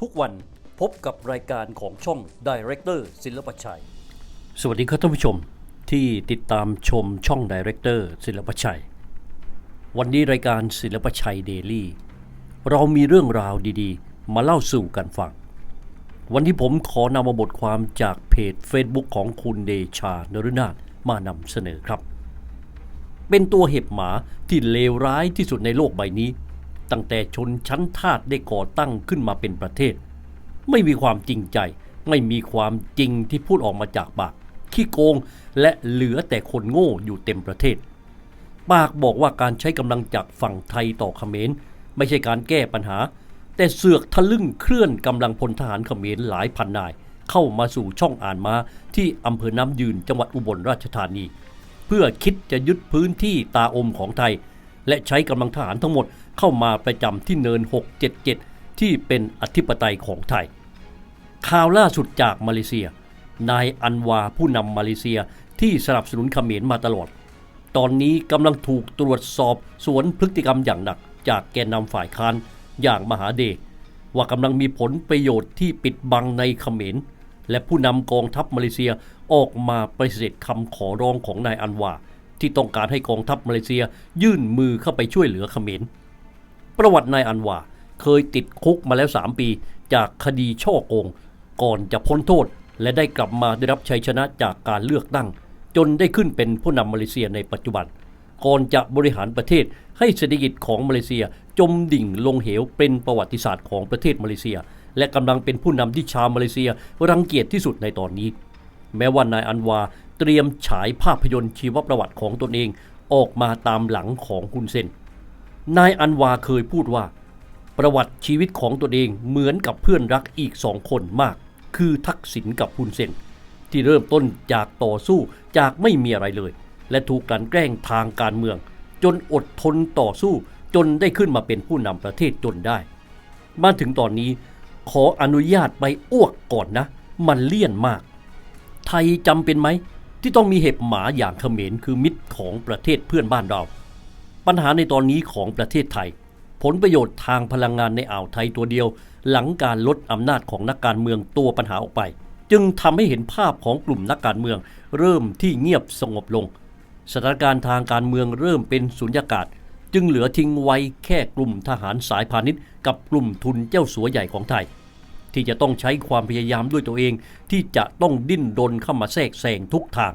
ทุกวันพบกับรายการของช่อง Director ศิลปชัย สวัสดีครับท่านผู้ชมที่ติดตามชมช่อง Director ศิลปชัย วันนี้รายการศิลปชัยเดลี่เรามีเรื่องราวดีๆ มาเล่าสู่กันฟัง วันนี้ผมขอนำมาบทความจากเพจ Facebook ของคุณเดชานรุนาถมานำเสนอครับ เป็นตัวเห็บหมาที่เลวร้ายที่สุดในโลกใบนี้ ตั้งแต่ชนชั้นทาสได้ก่อตั้งขึ้นมาเป็นประเทศ ไม่มีความจริงใจ ไม่มีความจริงที่พูดออกมาจากปากขี้โกงและเหลือแต่คนโง่อยู่เต็มประเทศ ปากบอกว่าการใช้กำลังจากฝั่งไทยต่อเขมร ไม่ใช่การแก้ปัญหา แต่เสือกทะลึ่งเคลื่อนกำลังพลทหารเขมรหลายพันนาย เข้ามาสู่ช่องอ่านมาที่อำเภอน้ำยืนจังหวัดอุบลราชธานี เพื่อคิดจะยึดพื้นที่ตาอมของไทย และใช้กำลังทหารทั้งหมด เข้ามาประจำที่เนิน 677 ที่เป็นอธิปไตยของไทย ข่าวล่าสุดจากมาเลเซีย นายอันวาผู้นำมาเลเซียที่สนับสนุนเขมรมาตลอด ตอนนี้กำลังถูกตรวจสอบสวนพฤติกรรมอย่างหนัก จากแกนนำฝ่ายค้านอย่างมหาเดชว่ากำลังมีผลประโยชน์ที่ปิดบังในเขมร และผู้นำกองทัพมาเลเซียออกมาปฏิเสธคำขอร้องของนายอันวาที่ต้องการให้กองทัพมาเลเซียยื่นมือเข้าไปช่วยเหลือเขมร ประวัตินายอันวา เคยติดคุกมาแล้ว 3 ปี จากคดีช่อโกง ก่อนจะพ้นโทษ และได้กลับมาได้รับชัยชนะจากการเลือกตั้ง จนได้ขึ้นเป็นผู้นำมาเลเซียในปัจจุบัน ก่อนจะบริหารประเทศให้เศรษฐกิจของมาเลเซียจมดิ่งลงเหวเป็นประวัติศาสตร์ของประเทศมาเลเซีย และกำลังเป็นผู้นำที่ชาวมาเลเซียรังเกียจที่สุดในตอนนี้ แม้ว่านายอันวาเตรียมฉายภาพยนตร์ชีวประวัติของตนเองออกมาตามหลังของคุณเซน นายอันวาเคยพูดว่า ประวัติชีวิตของตนเองเหมือนกับเพื่อนรักอีกสองคนมาก คือทักษิณกับฮุนเซนที่เริ่มต้นจากต่อสู้จากไม่มีอะไรเลย และถูกกลันแกล้งทางการเมือง จนอดทนต่อสู้จนได้ขึ้นมาเป็นผู้นำประเทศจนได้ มาถึงตอนนี้ขออนุญาตไปอ้วกก่อนนะ มันเลี่ยนมาก ไทยจำเป็นไหม ที่ต้องมีเห็บหมาอย่างเขมรคือมิตรของประเทศเพื่อนบ้านเรา ปัญหาในตอนนี้ของประเทศไทย ผลประโยชน์ทางพลังงานในอ่าวไทยตัวเดียว หลังการลดอำนาจของนักการเมืองตัวปัญหาออกไป จึงทำให้เห็นภาพของกลุ่มนักการเมือง เริ่มที่เงียบสงบลง สถานการณ์ทางการเมืองเริ่มเป็นสุญญากาศ จึงเหลือทิ้งไว้แค่กลุ่มทหารสายพาณิชย์ กับกลุ่มทุนเจ้าสัวใหญ่ของไทย ที่จะต้องใช้ความพยายามด้วยตัวเอง ที่จะต้องดิ้นรนเข้ามาแทรกแซงทุกทาง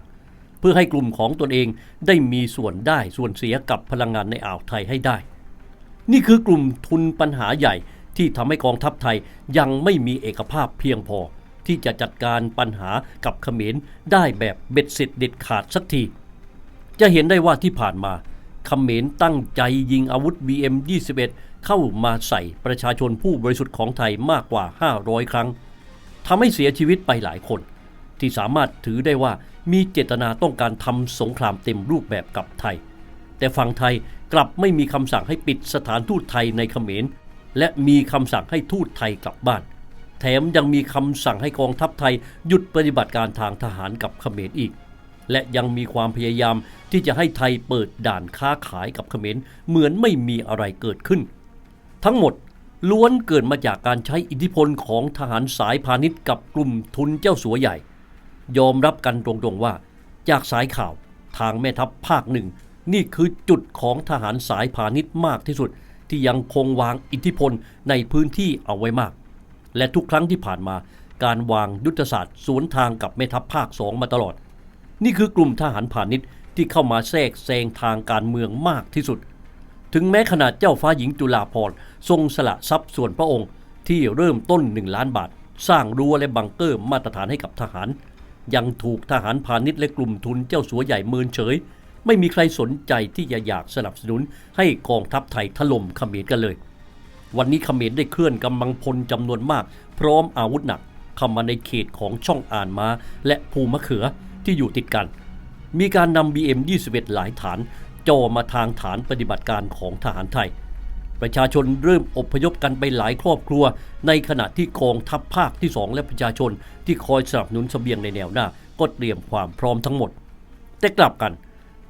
พื่อให้กลุ่มของตนเองได้มีส่วนได้ส่วนเสียกับพลังงานในอ่าวไทยให้ได้ นี่คือกลุ่มทุนปัญหาใหญ่ที่ทำให้กองทัพไทยยังไม่มีเอกภาพเพียงพอ ที่จะจัดการปัญหากับเขมรได้แบบเบ็ดเสร็จเด็ดขาดสักที จะเห็นได้ว่าที่ผ่านมาเขมรตั้งใจยิงอาวุธ BM21 เข้ามาใส่ประชาชนผู้บริสุทธิ์ของไทยมากกว่า 500 ครั้งทำให้เสียชีวิตไปหลายคน ที่สามารถถือได้ว่า มีเจตนาต้องการทำสงครามเต็มรูปแบบกับไทย แต่ฝั่งไทยกลับไม่มีคำสั่งให้ปิดสถานทูตไทยในเขมร และมีคำสั่งให้ทูตไทยกลับบ้าน แถมยังมีคำสั่งให้กองทัพไทยหยุดปฏิบัติการทางทหารกับเขมรอีก และยังมีความพยายามที่จะให้ไทยเปิดด่านค้าขายกับเขมรเหมือนไม่มีอะไรเกิดขึ้น ทั้งหมดล้วนเกิดมาจากการใช้อิทธิพลของทหารสายพาณิชย์กับกลุ่มทุนเจ้าสัวใหญ่ ยอมรับกันตรงๆว่า จากสายข่าวทางแม่ทัพภาคหนึ่ง นี่คือจุดของทหารสายพาณิชย์มากที่สุด ที่ยังคงวางอิทธิพลในพื้นที่เอาไว้มาก และทุกครั้งที่ผ่านมาการวางยุทธศาสตร์สวนทางกับแม่ทัพภาคสองมาตลอด นี่คือกลุ่มทหารพาณิชย์ที่เข้ามาแทรกแซงทางการเมืองมากที่สุด ถึงแม้ขนาดเจ้าฟ้าหญิงจุฬาภรณ์ทรงสละทรัพย์ส่วนพระองค์ที่เริ่มต้น 1 ล้านบาท สร้างรั้วและบังเกอร์มาตรฐานให้กับทหาร ยังถูกทหารพาณิชย์และกลุ่มทุนเจ้าสัวใหญ่เมินเฉย ไม่มีใครสนใจที่จะอยากสนับสนุนให้กองทัพไทยถล่มเขมรกันเลย วันนี้เขมรได้เคลื่อนกำลังพลจำนวนมาก พร้อมอาวุธหนักเข้ามาในเขตของช่องอ่านมาและภูมะเขือที่อยู่ติดกัน มีการนำ BM21 หลายฐานจ่อมาทางฐานปฏิบัติการของทหารไทย ประชาชนเริ่มอพยพกันไปหลายครอบครัว ในขณะที่กองทัพภาคที่ 2 และประชาชนที่คอยสนับสนุนเสบียงในแนวหน้า ก็เตรียมความพร้อมทั้งหมด แต่กลับกัน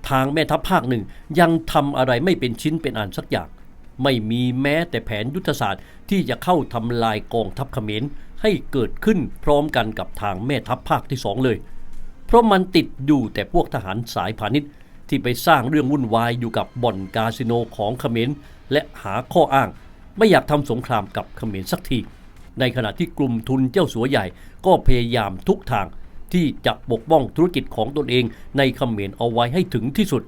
ทางแม่ทัพภาคหนึ่งยังทำอะไรไม่เป็นชิ้นเป็นอันสักอย่าง ไม่มีแม้แต่แผนยุทธศาสตร์ที่จะเข้าทำลายกองทัพเขมรให้เกิดขึ้นพร้อมกันกับทางแม่ทัพภาคที่สองเลย เพราะมันติดอยู่แต่พวกทหารสายพาณิชย์ที่ไปสร้างเรื่องวุ่นวายอยู่กับบ่อนคาสิโนของเขมร และหาข้ออ้าง ไม่อยากทำสงครามกับเขมรสักที ในขณะที่กลุ่มทุนเจ้าสัวใหญ่ก็พยายามทุกทางที่จะปกป้องธุรกิจของตนเองในเขมรเอาไว้ให้ถึงที่สุด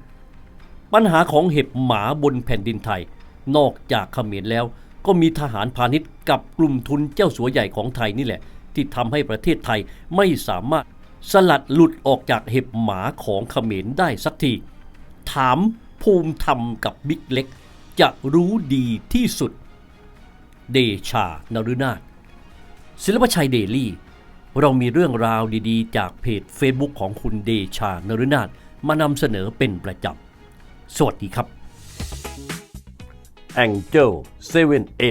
ปัญหาของเห็บหมาบนแผ่นดินไทย นอกจากเขมรแล้ว ก็มีทหารพาณิชย์กับกลุ่มทุนเจ้าสัวใหญ่ของไทยนี่แหละ ที่ทำให้ประเทศไทยไม่สามารถสลัดหลุดออกจากเห็บหมาของเขมรได้สักที ถามภูมิธรรมกับบิ๊กเล็ก จะรู้ดีที่สุด เดชานรุนาถศิลปชัยเดลี่ เรามีเรื่องราวดีๆ จากเพจ Facebook ของคุณเดชานรุนาถมานำเสนอเป็นประจำ สวัสดีครับ Angel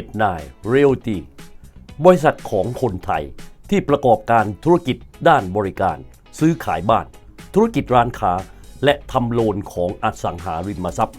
789 Realty บริษัทของคนไทยที่ประกอบการธุรกิจด้านบริการ ซื้อขายบ้าน ธุรกิจร้านค้า และทำโลนของอสังหาริมทรัพย์